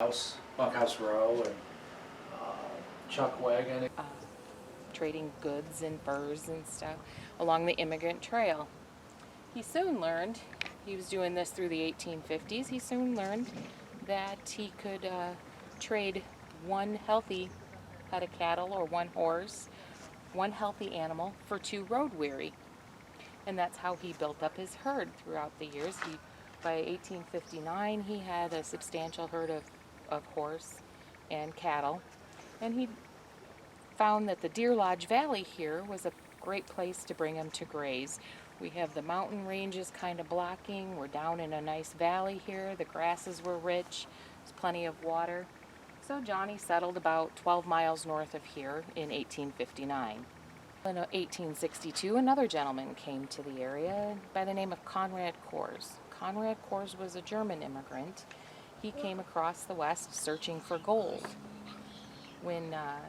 House, Bunkhouse Row, and uh, Chuck Wagon. uh, trading goods and furs and stuff along the immigrant trail. He soon learned, he was doing this through the 1850s, he soon learned that he could uh, trade one healthy head of cattle or one horse, one healthy animal for two road weary. And that's how he built up his herd throughout the years. He, by 1859, he had a substantial herd of, of horse and cattle. And he found that the Deer Lodge Valley here was a great place to bring them to graze. We have the mountain ranges kind of blocking. We're down in a nice valley here. The grasses were rich. There's plenty of water. So Johnny settled about 12 miles north of here in 1859. In 1862, another gentleman came to the area by the name of Conrad Kors. Conrad Kors was a German immigrant. He came across the West searching for gold. When uh,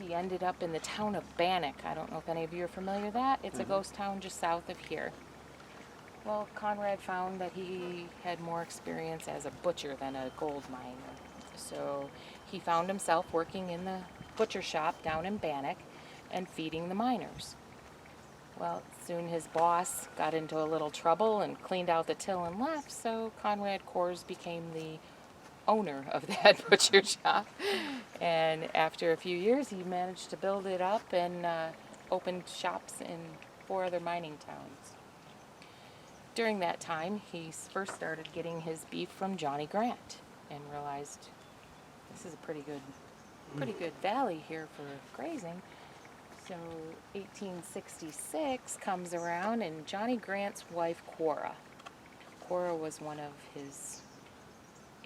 he ended up in the town of Bannock. I don't know if any of you are familiar with that. It's a ghost town just south of here. Well, Conrad found that he had more experience as a butcher than a gold miner. So he found himself working in the butcher shop down in Bannock and feeding the miners. Well, soon his boss got into a little trouble and cleaned out the till and left, so Conrad Kors became the owner of that butcher shop. And after a few years, he managed to build it up and uh, opened shops in four other mining towns. During that time, he first started getting his beef from Johnny Grant and realized this is a pretty good, pretty good valley here for grazing. So 1866 comes around, and Johnny Grant's wife Cora. Cora was one of his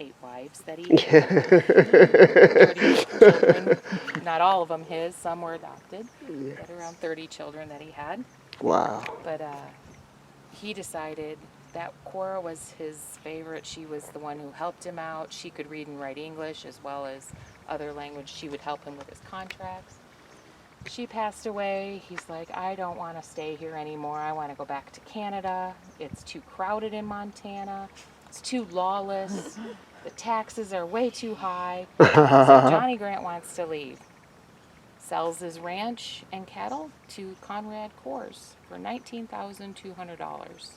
eight wives that he had. 38 children. Not all of them his, some were adopted. But around 30 children that he had. Wow. But uh, he decided that Cora was his favorite. She was the one who helped him out. She could read and write English as well as other language. She would help him with his contracts. She passed away. He's like, I don't want to stay here anymore. I want to go back to Canada. It's too crowded in Montana. It's too lawless. The taxes are way too high. So Johnny Grant wants to leave. Sells his ranch and cattle to Conrad Kors for $19,200.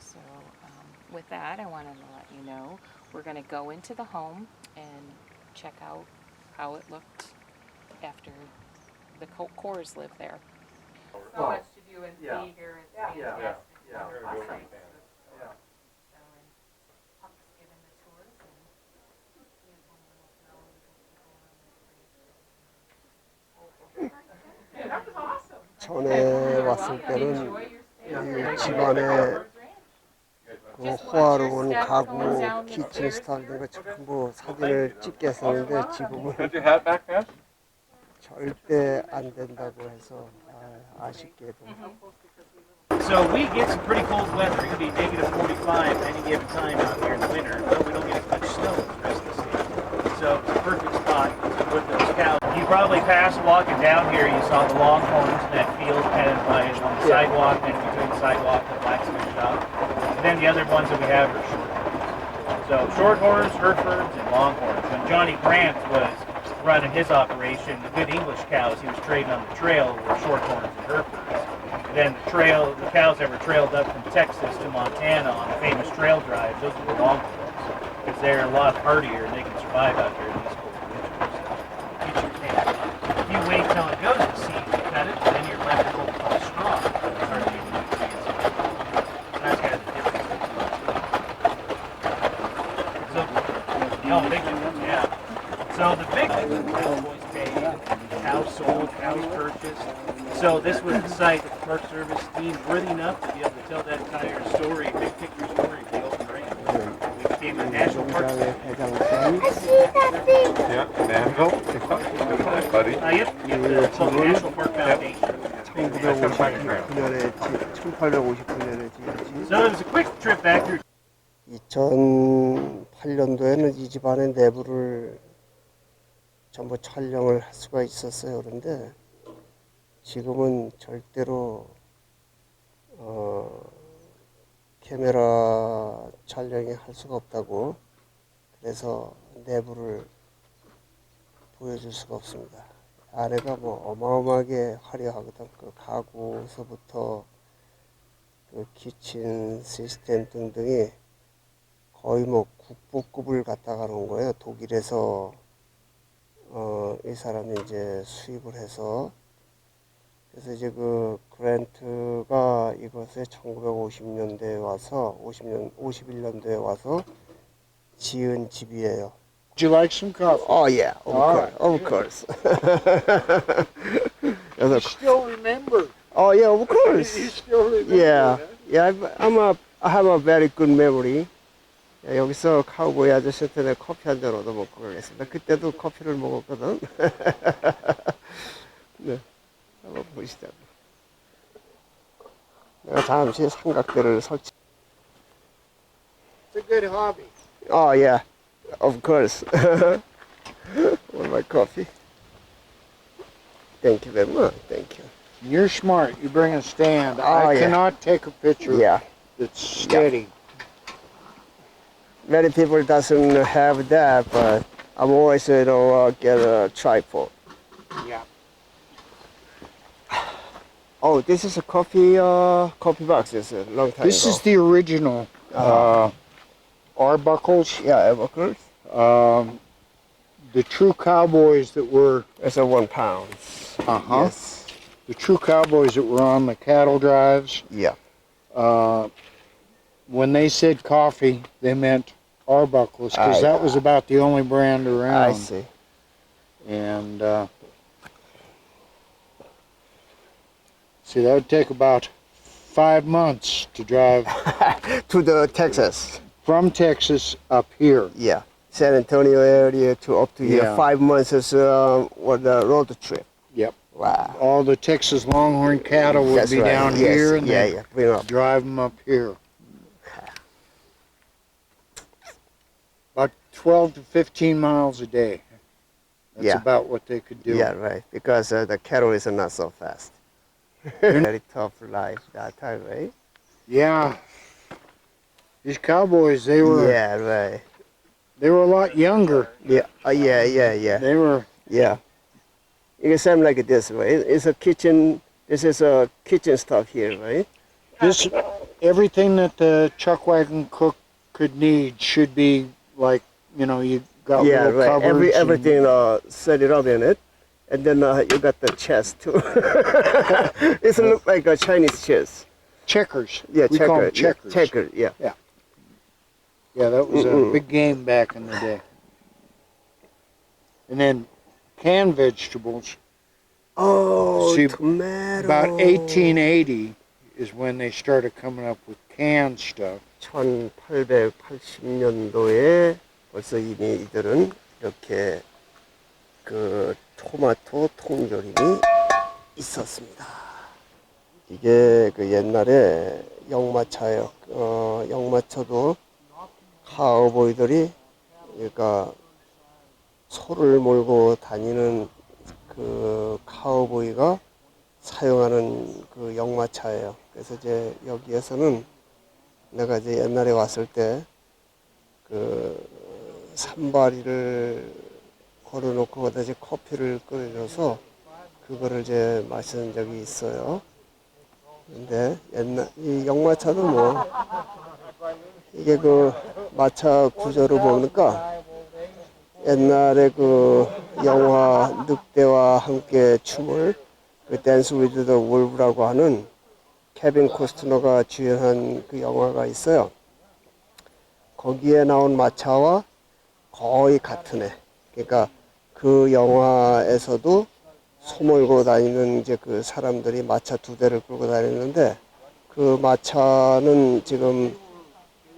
So, um, with that, I wanted to let you know we're going to go into the home and check out how it looked after the Co- Kors lived there. So much to do and yeah. see here. It's Yeah, yeah, fantastic. yeah. Awesome. Yeah. So, and Huck's given the tours and he has one of the most knowledgeable people on the 전에 왔을 때는 이 집안에 그 호화로 운 가구, 키친 스타일 이런 거 전부 사진을 찍게 했었는데 지금은 Got your hat back, man? 절대 안 된다고 해서 아, 아쉽게도 So we get some pretty cold weather. It could be negative 45 at any given time out here in the winter, but we don't get as much snow as the rest of the state. So it's a perfect spot to put those cows. You probably passed walking down here. You saw the longhorns in that field headed by on the sidewalk, and between the sidewalk and the blacksmith shop. And then the other ones that we have are shorthorns. So shorthorns, Herefords, and longhorns. When Johnny Grant was running his operation, the good English cows he was trading on the trail were shorthorns and Herefords. Then the trail, the cows that were trailed up from Texas to Montana on the famous trail drives, those were longhorns. Because they're a lot hardier and they can survive out here in these cold winters. If you wait till it goes to seed to cut it, then you're left with we call straw. Of the difference. So, yeah. So the big boys paid, cows sold, cows purchased. So this was the site that the Park Service deemed worthy enough to be able to tell that entire story, big picture story of the open range. We became a national park 공장의 site. 회장님 Yeah, Danville. Good night, buddy. Uh, yep, yep, it's called the National Park Foundation. 1959년에 1859년에 지었지 So it was a quick trip back through 2008년도에는 이 집안의 내부를 전부 촬영을 할 수가 있었어요. 그런데 지금은 절대로 어, 카메라 촬영이 할 수가 없다고 그래서 내부를 보여줄 수가 없습니다. 안에가 뭐 어마어마하게 화려하거든. 그 가구서부터 그 키친 시스템 등등이 거의 뭐 국보급을 갖다가 놓은 거예요. 독일에서 어, 이 사람이 이제 수입을 해서 그래서 이제 그 그랜트가 이것에 1950년대에 와서 50년 51년도에 와서 지은 집이에요. Would you like some coffee? Oh yeah, of course, of course. You 그래서 still remember. oh yeah, of You course. still remember. Yeah, that. yeah. I'm a I have a very good memory. 야, 여기서 카우보이 아저씨한테 내가 커피 한 잔 얻어 먹고 가겠습니다. 그때도 커피를 먹었거든. 네, 한번 보시죠. 내가 잠시 삼각대를 설치. It's a good hobby. Oh yeah, of course. Want my coffee? Thank you very much. Thank you. You're smart. You bring a stand. Oh, I yeah. cannot take a picture Yeah. that's steady. Many people doesn't have that, but I'm always you know uh, get a tripod. Yeah. Oh, this is a coffee uh coffee box. It's a long time This ago. is the original uh, Arbuckles. yeah, Everclear. Um, the true cowboys that were It's a one pound. uh huh. Yes. The true cowboys that were on the cattle drives. Yeah. Uh, when they said coffee, they meant Arbuckles because that was about the only brand around. I see. And uh, see, that would take about five months to drive to the Texas. from Texas up here. Yeah. San Antonio area to up to here. Yeah. Five months is uh, what the road trip. Yep. Wow. All the Texas Longhorn cattle would That's be right. down yes. here, and yeah, yeah. Drive them up here. About 12 to 15 miles a day. That's Yeah. about what they could do. Yeah, right. Because uh, the cattle is not so fast. Very tough life that time, right? Yeah. These cowboys, they were Yeah, right. they were a lot younger. Yeah, uh, yeah, yeah, yeah, They were yeah. You can sound like this, right? It's a kitchen. This is a kitchen stuff here, right? this everything that the chuck wagon cook could need should be like you know you got yeah, little right. cupboards Every and- everything uh, set it up in it, and then uh, you got the chest too. it look like a Chinese chest. checkers. Yeah, we call them checker. checkers. Yeah, checker. Yeah. Yeah, that was Mm-mm. a big game back in the day. And then canned vegetables. Oh, See, tomato. About 1880 is when they started coming up with canned stuff. 1880년도에 벌써 이미 이들은 이렇게 그 토마토 통조림이 있었습니다. 이게 그 옛날에 영마차예요. 어, 영마차도 카우보이들이 그러니까 소를 몰고 다니는 그 카우보이가 사용하는 그 영마차예요. 그래서 이제 여기에서는 내가 이제 옛날에 왔을 때그 산바리를 걸어놓고 거기다 이제 커피를 끓여줘서 그거를 이제 마신 적이 있어요. 근데 옛날 이 영마차도 뭐 이게 그 마차 구조를 보니까 옛날에 그 영화 늑대와 함께 춤을 그 댄스 위드 더 wolve라고 하는 케빈 코스트너가 주연한 그 영화가 있어요. 거기에 나온 마차와 거의 같은 애. 그러니까 그 영화에서도 소 몰고 다니는 이제 그 사람들이 마차 두 대를 끌고 다니는데 그 마차는 지금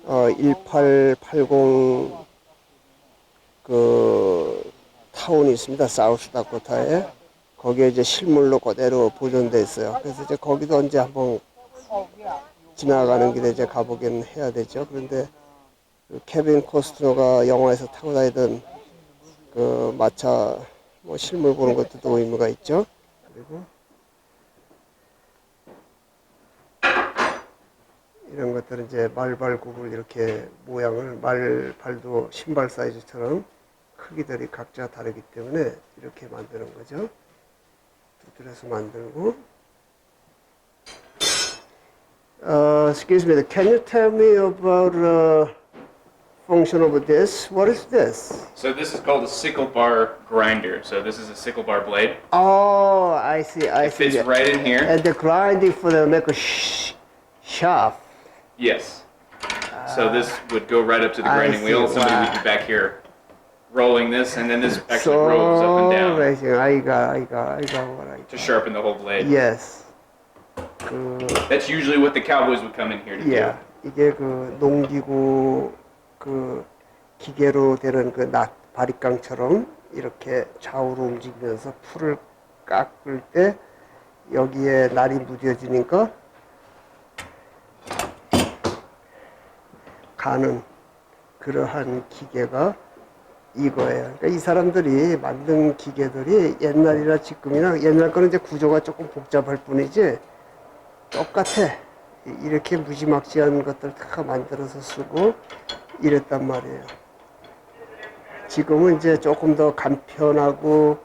어 1880 그 타운이 있습니다. 사우스다코타에 거기에 이제 실물로 그대로 보존돼 있어요. 그래서 이제 거기도 언제 한번 지나가는 길에 이제 가보긴 해야 되죠. 그런데 그 케빈 코스트너가 영화에서 타고 다니던 그 마차 뭐 실물 보는 것도 또 의미가 있죠. 그리고 이런 것들은 이제 말발굽을 이렇게 모양을 말 발도 신발 사이즈처럼 크기들이 각자 다르기 때문에 이렇게 만드는 거죠. 두드려서 만들고. Uh, excuse me, can you tell me about uh, function of this? What is this? So this is called a sickle bar grinder. So this is a sickle bar blade. Oh, I see, I It fits see. right in here. And the grinding for the make a sh- shaft. Yes. So this would go right up to the I grinding wheel. see. Somebody Wow. would be back here rolling this, and then this actually rolls up and down amazing. I got, I got, I got what I to got. sharpen the whole blade. Yes. 그, That's usually what the cowboys would come in here to yeah. 이게 그 농기구 그 기계로 되는 그 낫, 바리깡처럼 이렇게 좌우로 움직이면서 풀을 깎을 때 여기에 날이 무뎌지니까 가는 그러한 기계가 이거예요. 그러니까 이 사람들이 만든 기계들이 옛날이나 지금이나 옛날 거는 이제 구조가 조금 복잡할 뿐이지 똑같아. 이- 이렇게 무지막지한 것들 다 만들어서 쓰고 이랬단 말이에요. 지금은 이제 조금 더 간편하고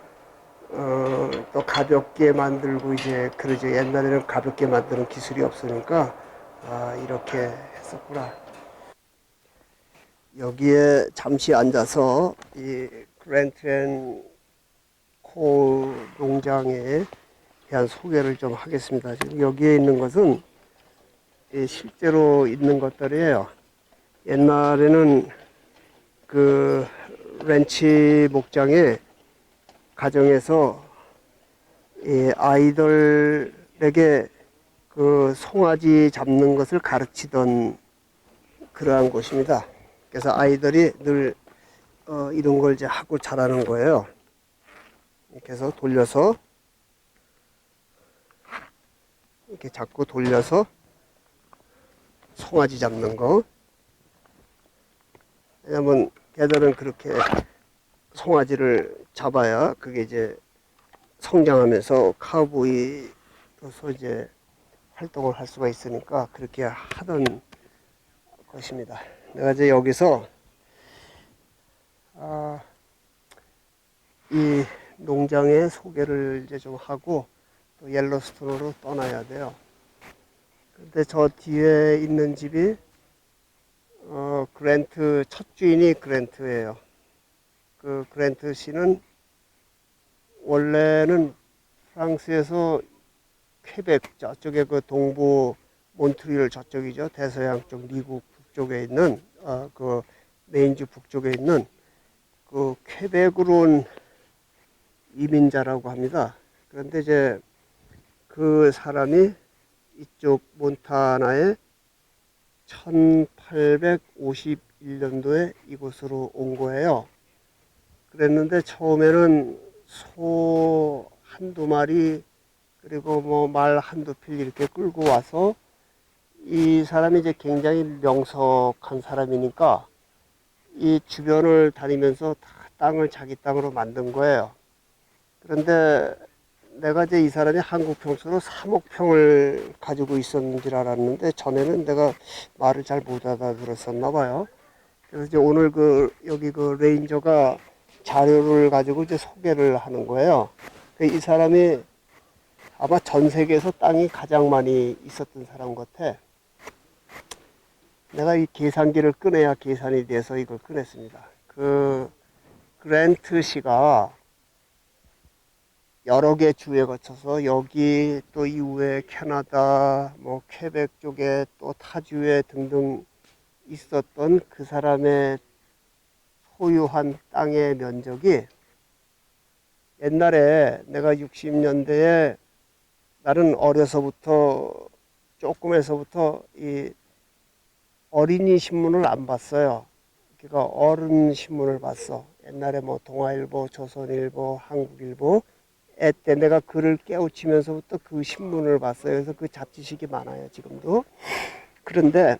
어, 또 가볍게 만들고 이제 그러죠. 옛날에는 가볍게 만드는 기술이 없으니까 아, 이렇게 했었구나. 여기에 잠시 앉아서 이 그랜트 앤코 농장에 대한 소개를 좀 하겠습니다. 지금 여기에 있는 것은 이 실제로 있는 것들이에요. 옛날에는 그 렌치 목장에 가정에서 이 아이들에게 그 송아지 잡는 것을 가르치던 그러한 곳입니다. 그래서 아이들이 늘 어, 이런 걸 이제 하고 자라는 거예요. 이렇게 해서 돌려서 이렇게 자꾸 돌려서 송아지 잡는 거. 왜냐면 걔들은 그렇게 송아지를 잡아야 그게 이제 성장하면서 카우보이로서 이제 활동을 할 수가 있으니까 그렇게 하던 것입니다. 내가 이제 여기서 아, 이 농장의 소개를 이제 좀 하고 또 옐로스톤으로 떠나야 돼요. 근데 저 뒤에 있는 집이 어, 그랜트 첫 주인이 그랜트예요. 그 그랜트 씨는 원래는 프랑스에서 퀘벡 저쪽에 그 동부 몬트리올 저쪽이죠 대서양 쪽 미국 북쪽에 있는 어, 그 메인주 북쪽에 있는 그 퀘벡으로 온 이민자라고 합니다. 그런데 이제 그 사람이 이쪽 몬타나에 1851년도에 이곳으로 온 거예요. 그랬는데 처음에는 소 한두 마리 그리고 뭐 말 한두 필 이렇게 끌고 와서 이 사람이 이제 굉장히 명석한 사람이니까 이 주변을 다니면서 다 땅을 자기 땅으로 만든 거예요. 그런데 내가 이제 이 사람이 한국 평수로 3억 평을 가지고 있었는 줄 알았는데 전에는 내가 말을 잘 못 알아들었었나 봐요. 그래서 이제 오늘 그 여기 그 레인저가 자료를 가지고 이제 소개를 하는 거예요. 그이 사람이 아마 전 세계에서 땅이 가장 많이 있었던 사람 같아. 내가 이 계산기를 꺼내야 계산이 돼서 이걸 꺼냈습니다. 그 그랜트 씨가 여러 개 주에 거쳐서 여기 또 이후에 캐나다, 뭐 퀘벡 쪽에 또 타주에 등등 있었던 그 사람의 소유한 땅의 면적이 옛날에 내가 60년대에 나는 어려서부터 조금에서부터 이 어린이 신문을 안 봤어요. 그러니까 어른 신문을 봤어. 옛날에 뭐 동아일보, 조선일보, 한국일보 애 때 내가 글을 깨우치면서부터 그 신문을 봤어요. 그래서 그 잡지식이 많아요, 지금도. 그런데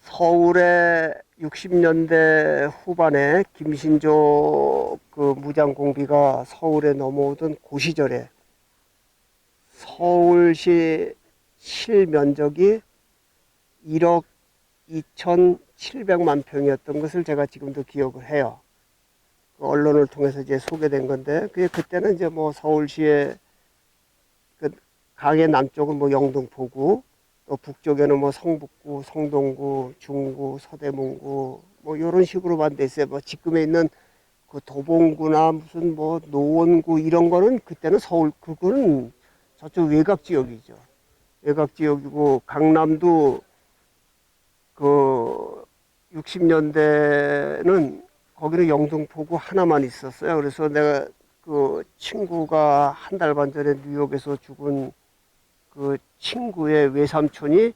서울에 60년대 후반에 김신조 그 무장 공비가 서울에 넘어오던 그 시절에 서울시 실면적이 1억 2,700만 평이었던 것을 제가 지금도 기억을 해요. 그 언론을 통해서 이제 소개된 건데, 그게 그때는 이제 뭐 서울시의 그 강의 남쪽은 뭐 영등포구, 또 북쪽에는 뭐 성북구, 성동구, 중구, 서대문구, 뭐 이런 식으로만 돼 있어요. 뭐 지금에 있는 그 도봉구나 무슨 뭐 노원구 이런 거는 그때는 서울 그거는 저쪽 외곽 지역이죠. 외곽 지역이고 강남도 그 60년대는 거기는 영등포구 하나만 있었어요. 그래서 내가 그 친구가 한 달 반 전에 뉴욕에서 죽은 그 친구의 외삼촌이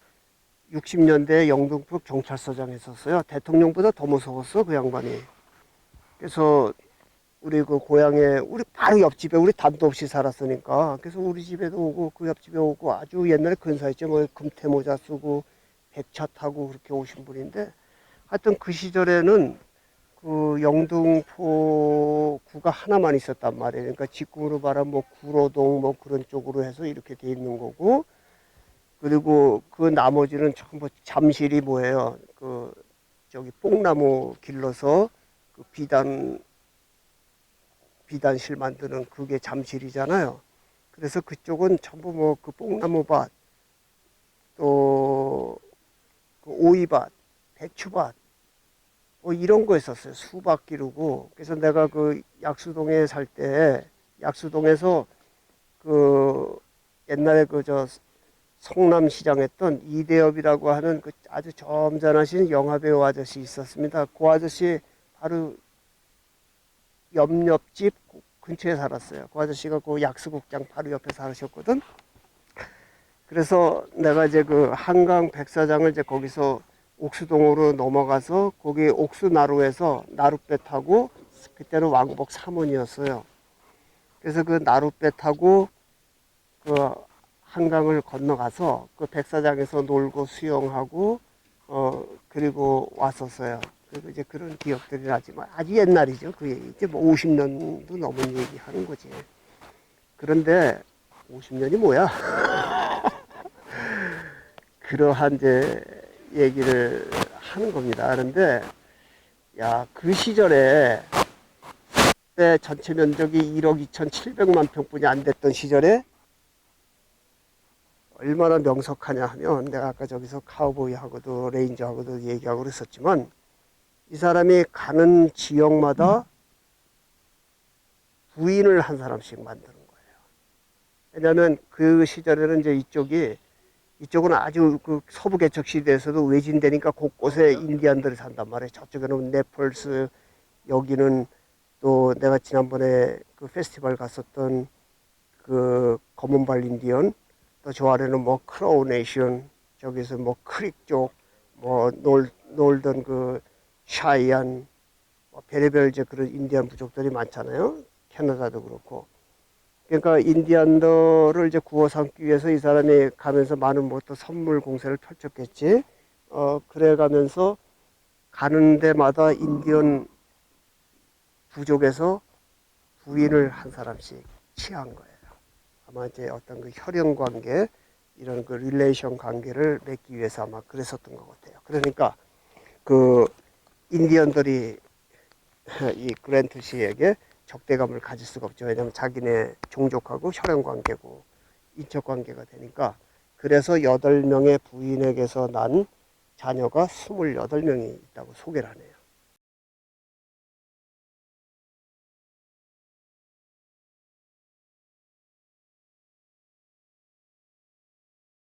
60년대 영등포 경찰서장 했었어요. 대통령보다 더 무서웠어 그 양반이. 그래서 우리 그 고향에 우리 바로 옆집에 우리 단도 없이 살았으니까 그래서 우리 집에도 오고 그 옆집에 오고 아주 옛날에 근사했죠. 뭐 금태 모자 쓰고 백차 타고 그렇게 오신 분인데 하여튼 그 시절에는 그 영등포 구가 하나만 있었단 말이에요. 그러니까 직구로 말하면 뭐 구로동 뭐 그런 쪽으로 해서 이렇게 돼 있는 거고 그리고 그 나머지는 전부 잠실이 뭐예요. 그 저기 뽕나무 길러서 그 비단 비단실 만드는 그게 잠실이잖아요. 그래서 그쪽은 전부 뭐 그 뽕나무밭 또 그 오이밭, 배추밭 뭐 이런 거 있었어요. 수박 기르고. 그래서 내가 그 약수동에 살 때 약수동에서 그 옛날에 그 저 성남시장 했던 이대엽이라고 하는 그 아주 점잖으신 영화배우 아저씨 있었습니다. 그 아저씨 바로 옆옆집 근처에 살았어요. 그 아저씨가 그 약수국장 바로 옆에 살으셨거든. 그래서 내가 이제 그 한강 백사장을 이제 거기서 옥수동으로 넘어가서 거기 옥수나루에서 나룻배 타고 그때는 왕복 3원이었어요. 그래서 그 나룻배 타고 그 한강을 건너가서 그 백사장에서 놀고 수영하고 어 그리고 왔었어요. 그리고 이제 그런 기억들이 나지만 아주 옛날이죠. 그 얘기 이제 뭐 50년도 넘은 얘기 하는 거지. 그런데 50년이 뭐야? 그러한 이제 얘기를 하는 겁니다. 그런데 야 그 시절에 그때 전체 면적이 1억 2,700만 평뿐이 안 됐던 시절에 얼마나 명석하냐 하면 내가 아까 저기서 카우보이하고도 레인저하고도 얘기하고 그랬었지만 이 사람이 가는 지역마다 부인을 한 사람씩 만드는 거예요. 왜냐하면 그 시절에는 이제 이쪽이 이쪽은 아주 그 서부 개척 시대에서도 외진되니까 곳곳에 인디안들이 산단 말이에요. 저쪽에는 네펄스, 여기는 또 내가 지난번에 그 페스티벌 갔었던 그 검은발 인디언, 또 저 아래는 뭐 크로우 네이션, 저기서 뭐 크릭 쪽, 뭐 놀, 놀던 그 샤이안, 뭐 별의별 이제 그런 인디안 부족들이 많잖아요. 캐나다도 그렇고. 그러니까 인디안들을 이제 구워 삼기 위해서 이 사람이 가면서 많은 뭐 또 선물 공세를 펼쳤겠지. 어, 그래 가면서 가는 데마다 인디언 부족에서 부인을 한 사람씩 취한 거예요. 아마 이제 어떤 그 혈연 관계, 이런 그 릴레이션 관계를 맺기 위해서 아마 그랬었던 것 같아요. 그러니까 그 인디언들이 이 그랜트 씨에게 적대감을 가질 수가 없죠. 왜냐하면 자기네 종족하고 혈연 관계고 인척 관계가 되니까 그래서 여덟 명의 부인에게서 난 자녀가 스물여덟 명이 있다고 소개를 하네요.